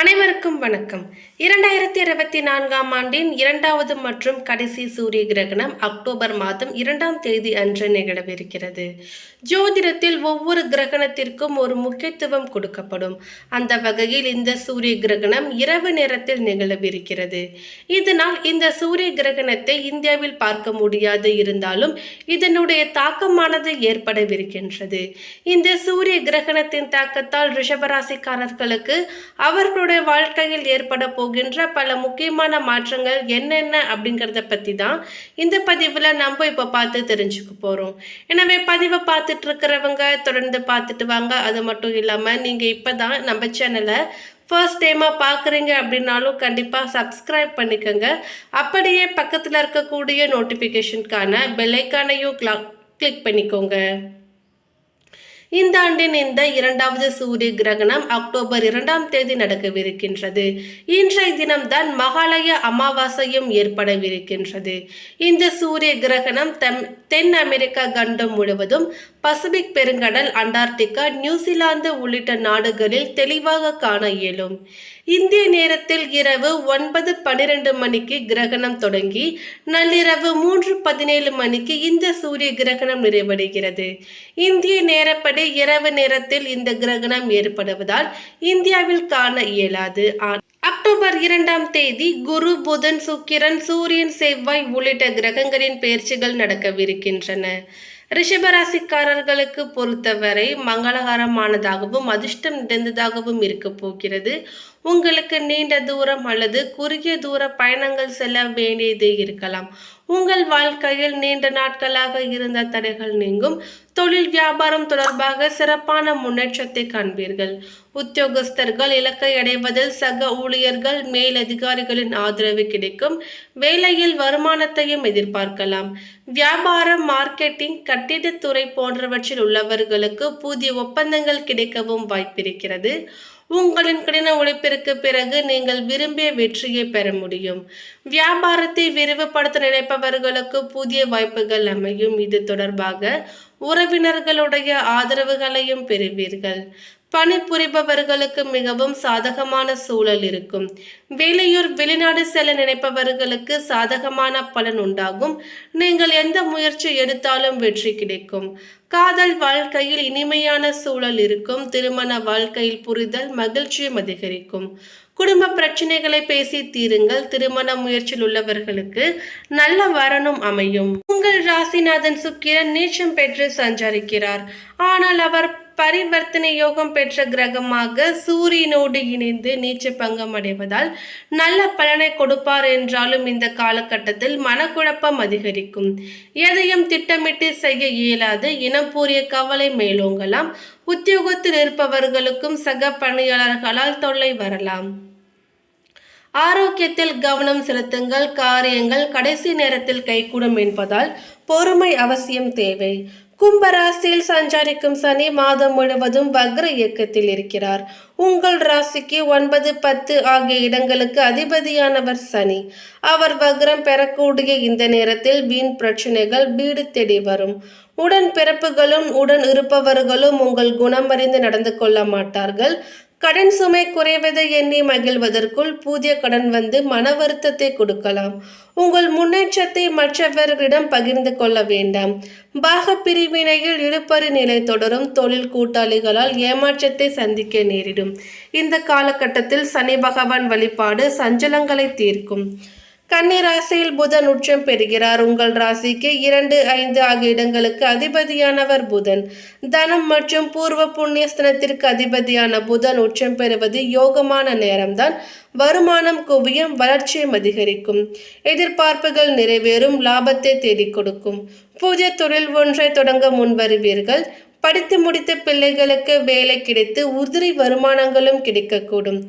அனைவருக்கும் வணக்கம். இரண்டாயிரத்தி இருபத்தி நான்காம் ஆண்டின் இரண்டாவது மற்றும் கடைசி சூரிய கிரகணம் அக்டோபர் மாதம் இரண்டாம் தேதி அன்று நிகழவிருக்கிறது. ஜோதிடத்தில் ஒவ்வொரு கிரகணத்திற்கும் ஒரு முக்கியத்துவம் கொடுக்கப்படும். அந்த வகையில் இந்த சூரிய கிரகணம் இரவு நேரத்தில் நிகழவிருக்கிறது. இதனால் இந்த சூரிய கிரகணத்தை இந்தியாவில் பார்க்க முடியாது இருந்தாலும் இதனுடைய தாக்கமானது ஏற்படவிருக்கின்றது. இந்த சூரிய கிரகணத்தின் தாக்கத்தால் ரிஷபராசிக்காரர்களுக்கு அவர்களுடைய வாழ்க்கையில் ஏற்பட போகின்ற பல முக்கியமான மாற்றங்கள் என்னென்ன அப்படிங்கிறத பற்றி தான் இந்த பதிவில் நம்ம இப்போ பார்த்து தெரிஞ்சுக்க போகிறோம் எனவே பதிவை பார்த்துட்டு இருக்கிறவங்க தொடர்ந்து பார்த்துட்டு வாங்க. அது மட்டும் இல்லாமல் நீங்கள் இப்போ தான் நம்ம சேனலை ஃபர்ஸ்ட் டைமாக பார்க்குறீங்க அப்படின்னாலும் கண்டிப்பாக சப்ஸ்கிரைப் பண்ணிக்கோங்க. அப்படியே பக்கத்தில் இருக்கக்கூடிய நோட்டிஃபிகேஷனுக்கான பெல்லைக்கானையும் கிளிக் பண்ணிக்கோங்க. இந்த ஆண்டின் இந்த இரண்டாவது சூரிய கிரகணம் அக்டோபர் இரண்டாம் தேதி நடக்கவிருக்கின்றது. இன்றைய தினம்தான் மகாலய அமாவாசையும் ஏற்படவிருக்கின்றது. இந்த சூரிய கிரகணம் தென் அமெரிக்கா கண்டம் முழுவதும் பசிபிக் பெருங்கடல் அண்டார்டிகா நியூசிலாந்து உள்ளிட்ட நாடுகளில் தெளிவாக காண இயலும். இந்திய நேரத்தில் இரவு ஒன்பது பன்னிரண்டு மணிக்கு கிரகணம் தொடங்கி நள்ளிரவு மூன்று பதினேழு மணிக்கு இந்த சூரிய கிரகணம் நிறைவடைகிறது. இந்திய நேரப்படி இரவு நேரத்தில் இந்த கிரகணம் ஏற்படுவதால் இந்தியாவில் காண இயலாது. அக்டோபர் இரண்டாம் தேதி குரு புதன் சுக்கிரன் சூரியன் செவ்வாய் உள்ளிட்ட கிரகங்களின் பயிற்சிகள் நடக்கவிருக்கின்றன. ரிஷபராசிக்காரர்களுக்கு பொறுத்தவரை மங்களகரமானதாகவும் அதிர்ஷ்டம் நிறைந்ததாகவும் இருக்க போகிறது. உங்களுக்கு நீண்ட தூரம் அல்லது குறுகிய தூர பயணங்கள் செல்ல வேண்டியது இருக்கலாம். உங்கள் வாழ்க்கையில் நீண்ட நாட்களாக இருந்த தடைகள் நீங்கும். தொழில் வியாபாரம் தொடர்பாக சிறப்பான முன்னேற்றத்தை காண்பீர்கள். உத்தியோகஸ்தர்கள் இலக்கை அடைவதில் சக ஊழியர்கள் மேலதிகாரிகளின் ஆதரவு கிடைக்கும். வேலையில் வருமானத்தையும் எதிர்பார்க்கலாம். வியாபாரம் மார்க்கெட்டிங் கட்டிடத்துறை போன்றவற்றில் உள்ளவர்களுக்கு புதிய ஒப்பந்தங்கள் கிடைக்கவும் வாய்ப்பிருக்கிறது. உங்களின் கடின உழைப்பிற்கு பிறகு நீங்கள் விரும்பிய வெற்றியை பெற முடியும். வியாபாரத்தை விரிவுபடுத்த நினைப்பவர்களுக்கு புதிய வாய்ப்புகள் அமையும். இது தொடர்பாக உறவினர்களுடைய ஆதரவுகளையும் பெறுவீர்கள். பணிபுரிபவர்களுக்கு மிகவும் சாதகமான சூழல் இருக்கும். வெளியூர் வெளிநாடு செல்ல நினைப்பவர்களுக்கு சாதகமான பலன் உண்டாகும். நீங்கள் எந்த முயற்சி எடுத்தாலும் வெற்றி கிடைக்கும். காதல் வாழ்க்கையில் இனிமையான சூழல் இருக்கும். திருமண வாழ்க்கையில் புரிதல் மகிழ்ச்சியும் அதிகரிக்கும். குடும்ப பிரச்சனைகளை பேசி தீருங்கள். திருமண முயற்சியில் உள்ளவர்களுக்கு நல்ல வரனும் அமையும். உங்கள் ராசிநாதன் சுக்கிரன் நீச்சம் பெற்று சஞ்சரிக்கிறார். ஆனால் அவர் பரிவர்த்தனை யோகம் பெற்ற கிரகமாக சூரியனோடு இணைந்து நீச்ச பங்கம் அடைவதால் நல்ல பலனை கொடுப்பார் என்றாலும் இந்த காலகட்டத்தில் மனக்குழப்பம் அதிகரிக்கும். எதையும் திட்டமிட்டு செய்ய இயலாது. இனம் பூரிய கவலை மேலோங்கலாம். உத்தியோகத்தில் இருப்பவர்களுக்கும் சக பணியாளர்களால் தொல்லை வரலாம். ஆரோக்கியத்தில் கவனம் செலுத்துங்கள். காரியங்கள் கடைசி நேரத்தில் கைகூடும் என்பதால் பொறுமை அவசியம் தேவை. கும்பராசியில் சஞ்சரிக்கும் சனி மாதம் முழுவதும் வக்ர இயக்கத்தில் இருக்கிறார். உங்கள் ராசிக்கு ஒன்பது பத்து ஆகிய இடங்களுக்கு அதிபதியானவர் சனி. அவர் வக்ரம் பெறக்கூடிய இந்த நேரத்தில் வீண் பிரச்சனைகள் வீடு தேடி வரும். உடன் பிறப்புகளும் உடன் இருப்பவர்களும் உங்கள் குணமறிந்து நடந்து கொள்ள மாட்டார்கள். கடன் சுமை குறைவதை எண்ணி மகிழ்வதற்குள் புதிய கடன் வந்து மன வருத்தத்தை கொடுக்கலாம். உங்கள் முன்னேற்றத்தை மற்றவர்களிடம் பகிர்ந்து கொள்ள வேண்டாம். பாக பிரிவினையில் இழுப்பறி நிலை தொடரும் தொழில் கூட்டாளிகளால் ஏமாற்றத்தை சந்திக்க நேரிடும். இந்த காலகட்டத்தில் சனி பகவான் வழிபாடு சஞ்சலங்களை தீர்க்கும். கன்னி ராசியில் புதன் உச்சம் பெறுகிறார். உங்கள் ராசிக்கு இரண்டு ஐந்து ஆகிய இடங்களுக்கு அதிபதியானவர் புதன். தனம் மற்றும் பூர்வ புண்ணியஸ்தனத்திற்கு அதிபதியான புதன் உச்சம் பெறுவது யோகமான நேரம்தான். வருமானம் குவியும் வளர்ச்சியும் அதிகரிக்கும். எதிர்பார்ப்புகள் நிறைவேறும் லாபத்தை தேடிக் கொடுக்கும். புதிய தொழில் ஒன்றை தொடங்க முன்வருவீர்கள் படித்து முடித்த பிள்ளைகளுக்கு வேலை கிடைத்து உதிரி வருமானங்களும் கிடைக்கக்கூடும்.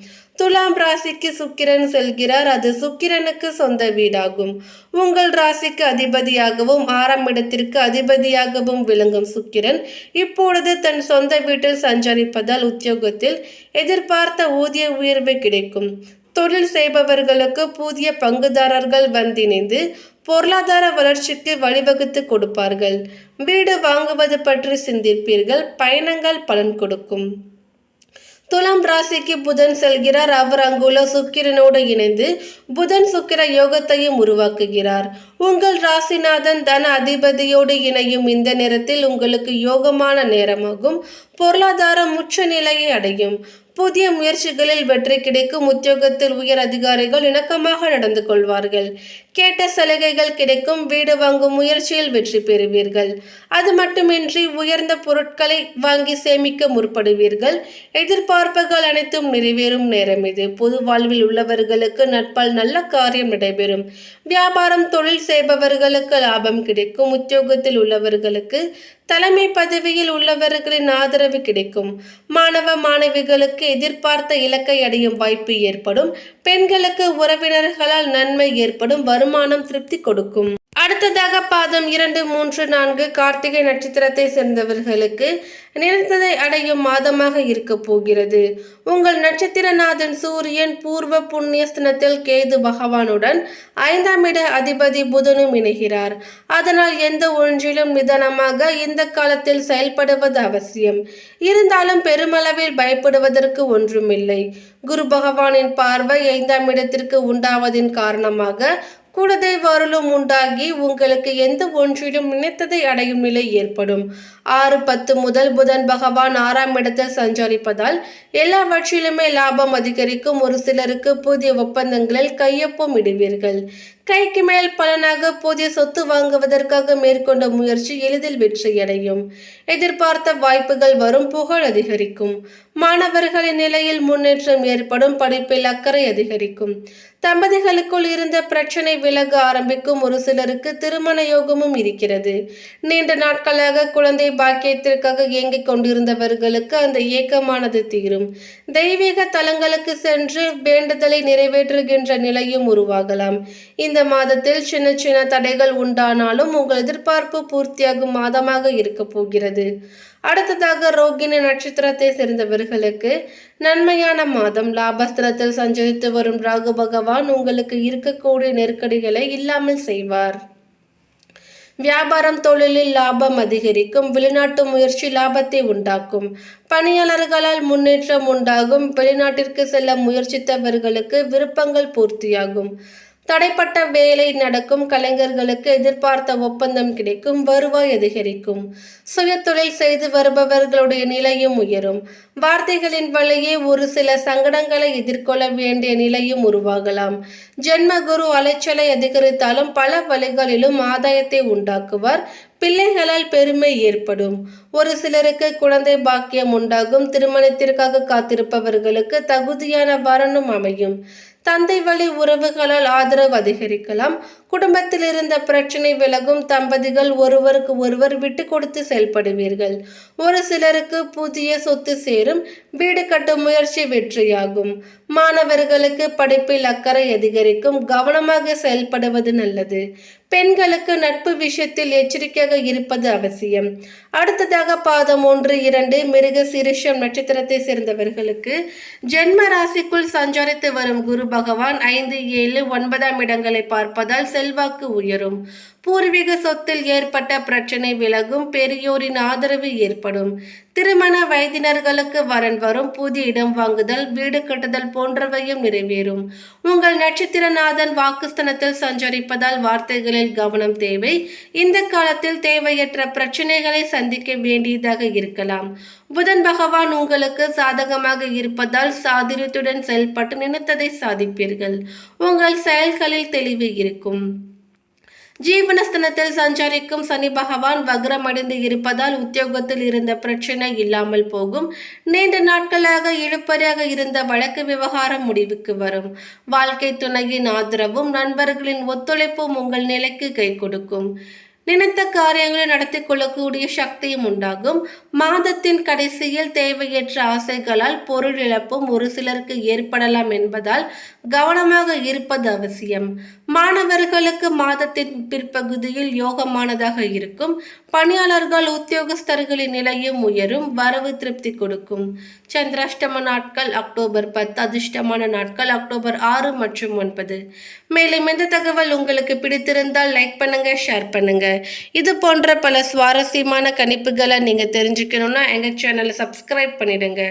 துலாம் ராசிக்கு சுக்கிரன் செல்கிறார். அது சுக்கிரனுக்கு சொந்த வீடாகும். உங்கள் ராசிக்கு அதிபதியாகவும் ஆறாம் இடத்திற்கு அதிபதியாகவும் விளங்கும் சுக்கிரன் இப்பொழுது தன் சொந்த வீட்டில் சஞ்சரிப்பதால் உத்தியோகத்தில் எதிர்பார்த்த ஊதிய உயர்வு கிடைக்கும். தொழில் செய்பவர்களுக்கு புதிய பங்குதாரர்கள் வந்திணைந்து பொருளாதார வளர்ச்சிக்கு வழிவகுத்து கொடுப்பார்கள். வீடு வாங்குவது பற்றி சிந்திப்பீர்கள். பயணங்கள் பலன் கொடுக்கும். துலாம் ராசிக்கு புதன் செல்கிறார். அவர் அங்குள்ள சுக்கிரனோடு இணைந்து புதன் சுக்கிர யோகத்தையும் உருவாக்குகிறார். உங்கள் ராசிநாதன் தன அதிபதியோடு இணையும் இந்த நேரத்தில் உங்களுக்கு யோகமான நேரமாகும். பொருளாதாரம் உச்ச நிலையை அடையும். புதிய முயற்சிகளில் வெற்றி கிடைக்கும் உத்தியோகத்தில் உயர் அதிகாரிகள் இணக்கமாக நடந்து கொள்வார்கள். கேட்ட சலுகைகள் கிடைக்கும் வீடு வாங்கும் முயற்சியில் வெற்றி பெறுவீர்கள். அது மட்டுமின்றி உயர்ந்த பொருட்களை வாங்கி சேமிக்க முற்படுவீர்கள். எதிர்பார்ப்புகள் அனைத்தும் நிறைவேறும் நேரம் இது. பொது வாழ்வில் உள்ளவர்களுக்கு நட்பால் நல்ல காரியம் நடைபெறும். வியாபாரம் தொழில் செய்பவர்களுக்கு லாபம் கிடைக்கும். உத்தியோகத்தில் உள்ளவர்களுக்கு தலைமை பதவியில் உள்ளவர்களின் ஆதரவு கிடைக்கும். மாணவ மாணவிகளுக்கு எதிர்பார்த்த இலக்கை அடையும் வாய்ப்பு ஏற்படும். பெண்களுக்கு உறவினர்களால் நன்மை ஏற்படும். வருமானம் திருப்தி கொடுக்கும். அடுத்ததாக பாதம் இரண்டு மூன்று நான்கு கார்த்திகை நட்சத்திரத்தை சேர்ந்தவர்களுக்கு நினைத்ததை அடையும் மாதமாக இருக்க போகிறது. உங்கள் நட்சத்திரநாதன் சூரியன் பூர்வ புண்ணியஸ்தனத்தில் கேது பகவானுடன் ஐந்தாம் இட அதிபதி புதனும் இணைகிறார். அதனால் எந்த ஒன்றிலும் நிதானமாக இந்த காலத்தில் செயல்படுவது அவசியம். இருந்தாலும் பெருமளவில் பயப்படுவதற்கு ஒன்றுமில்லை. குரு பகவானின் பார்வை ஐந்தாம் இடத்திற்கு உண்டாவதின் காரணமாக குலதெய்வ அருளும் உண்டாகி உங்களுக்கு எந்த ஒன்றிலும் நினைத்ததை அடையும் நிலை ஏற்படும். ஆறு பத்து முதல் புதன் பகவான் ஆறாம் இடத்தில் சஞ்சரிப்பதால் எல்லாவற்றிலுமே லாபம் அதிகரிக்கும். ஒரு சிலருக்கு புதிய ஒப்பந்தங்களில் கையொப்பம் இடுவீர்கள். கைக்கு மேல் பலனாக புதிய சொத்து வாங்குவதற்காக மேற்கொண்ட முயற்சி எளிதில் வெற்றியடையும். எதிர்பார்த்த வாய்ப்புகள் வரும் புகழ் அதிகரிக்கும். மாணவர்களின் நிலையில் முன்னேற்றம் ஏற்படும் படிப்பில் அக்கறை அதிகரிக்கும். தம்பதிகளுக்குள் இருந்த பிரச்சனை விலக ஆரம்பிக்கும் ஒரு சிலருக்கு திருமண யோகமும் இருக்கிறது. நீண்ட நாட்களாக குழந்தை பாக்கியத்திற்காக இயங்கிக் கொண்டிருந்தவர்களுக்கு அந்த ஏக்கமானது தீரும். தெய்வீக தலங்களுக்கு சென்று வேண்டுதலை நிறைவேற்றுகின்ற நிலையும் உருவாகலாம். இந்த மாதத்தில் சின்ன சின்ன தடைகள் உண்டானாலும் உங்கள் எதிர்பார்ப்பு பூர்த்தியாகும் மாதமாக இருக்க போகிறது. அடுத்ததாக ரோகிணி நட்சத்திரத்தை சேர்ந்தவர்களுக்கு நன்மையான மாதம். லாபஸ்திரத்தில் சஞ்சரித்து வரும் ராகு பகவான் உங்களுக்கு இருக்கக்கூடிய நெருக்கடிகளை இல்லாமல் செய்வார். வியாபாரம் தொழிலில் லாபம் அதிகரிக்கும். வெளிநாட்டு முயற்சி லாபத்தை உண்டாக்கும். பணியாளர்களால் முன்னேற்றம் உண்டாகும். வெளிநாட்டிற்கு செல்ல முயற்சித்தவர்களுக்கு விருப்பங்கள் பூர்த்தியாகும். தடைப்பட்ட வேலை நடக்கும் கலைஞர்களுக்கு எதிர்பார்த்த ஒப்பந்தம் கிடைக்கும் வருவாய் அதிகரிக்கும். சுயதொழில் செய்து வருபவர்களுடைய நிலையும் உயரும். வார்த்தைகளின் வழியே ஒரு சில சங்கடங்களை எதிர்கொள்ள வேண்டிய நிலையும் உருவாகலாம். ஜென்மகுரு அலைச்சலை அதிகரித்தாலும் பல வழிகளிலும் ஆதாயத்தை உண்டாக்குவார். பிள்ளைகளால் பெருமை ஏற்படும். ஒரு சிலருக்கு குழந்தை பாக்கியம் உண்டாகும். திருமணத்திற்காக காத்திருப்பவர்களுக்கு தகுதியான வரனும் அமையும். தந்தை வழி உறவுகளால் ஆதரவு அதிகரிக்கலாம். குடும்பத்தில் இருந்த பிரச்சனை விலகும் தம்பதிகள் ஒருவருக்கு ஒருவர் விட்டு கொடுத்து செயல்படுவீர்கள். ஒரு சிலருக்கு புதிய சொத்து சேரும் வீடு கட்டும் முயற்சி வெற்றியாகும். மாணவர்களுக்கு படிப்பில் அக்கறை அதிகரிக்கும் கவனமாக செயல்படுவது நல்லது. பெண்களுக்கு நட்பு விஷயத்தில் எச்சரிக்கையாக இருப்பது அவசியம். அடுத்ததாக பாதம் ஒன்று இரண்டு மிருக சிரிஷம் நட்சத்திரத்தை சேர்ந்தவர்களுக்கு ஜென்ம ராசிக்குள் சஞ்சரித்து வரும் குரு பகவான் ஐந்து ஏழு ஒன்பதாம் இடங்களை பார்ப்பதால் செல்வாக்கு உயரும். பூர்வீக சொத்தில் ஏற்பட்ட பிரச்சனை விலகும் பெரியோரின் ஆதரவு ஏற்படும். திருமண வயதினர்களுக்கு வரன் வரும் புதிய இடம் வாங்குதல் வீடு கட்டுதல் போன்றவையும் நிறைவேறும். உங்கள் நட்சத்திரநாதன் வாக்குஸ்தனத்தில் சஞ்சரிப்பதால் வார்த்தைகளில் கவனம் தேவை. இந்த காலத்தில் தேவையற்ற பிரச்சனைகளை சந்திக்க வேண்டியதாக இருக்கலாம். புதன் பகவான் உங்களுக்கு சாதகமாக இருப்பதால் சாதுரியத்துடன் செயல்பட்டு நினைத்ததை சாதிப்பீர்கள். உங்கள் செயல்களில் தெளிவு இருக்கும். ஜீவனஸ்தனத்தில் சஞ்சரிக்கும் சனி பகவான் வக்ரமடைந்து இருப்பதால் உத்தியோகத்தில் இருந்த பிரச்சனை இல்லாமல் போகும். நீண்ட நாட்களாக இழுப்பறியாக இருந்த வழக்கு விவகாரம் முடிவுக்கு வரும். வாழ்க்கை துணையின் ஆதரவும் நண்பர்களின் ஒத்துழைப்பும் உங்கள் நிலைக்கு கை கொடுக்கும். நினைத்த காரியங்களை நடத்தி கொள்ளக்கூடிய சக்தியும் உண்டாகும். மாதத்தின் கடைசியில் தேவையற்ற ஆசைகளால் பொருள் இழப்பும் ஒரு சிலருக்கு ஏற்படலாம் என்பதால் கவனமாக இருப்பது அவசியம். மாணவர்களுக்கு மாதத்தின் பிற்பகுதியில் யோகமானதாக இருக்கும். பணியாளர்கள் உத்தியோகஸ்தர்களின் நிலையும் உயரும். வரவு திருப்தி கொடுக்கும். சந்திராஷ்டம நாட்கள் அக்டோபர் பத்து அதிர்ஷ்டமான நாட்கள் அக்டோபர் ஆறு மற்றும் ஒன்பது. மேலும் இந்த தகவல் உங்களுக்கு பிடித்திருந்தால் லைக் பண்ணுங்க ஷேர் பண்ணுங்க. இது போன்ற பல சுவாரஸ்யமான கணிப்புகளை நீங்கள் தெரிஞ்சுக்கணுன்னா எங்கள் சேனலை சப்ஸ்கிரைப் பண்ணிவிடுங்க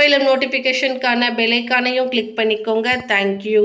மேலும் நோட்டிஃபிகேஷனுக்கான பெலைக்கானையும் கிளிக் பண்ணிக்கோங்க. தேங்க்யூ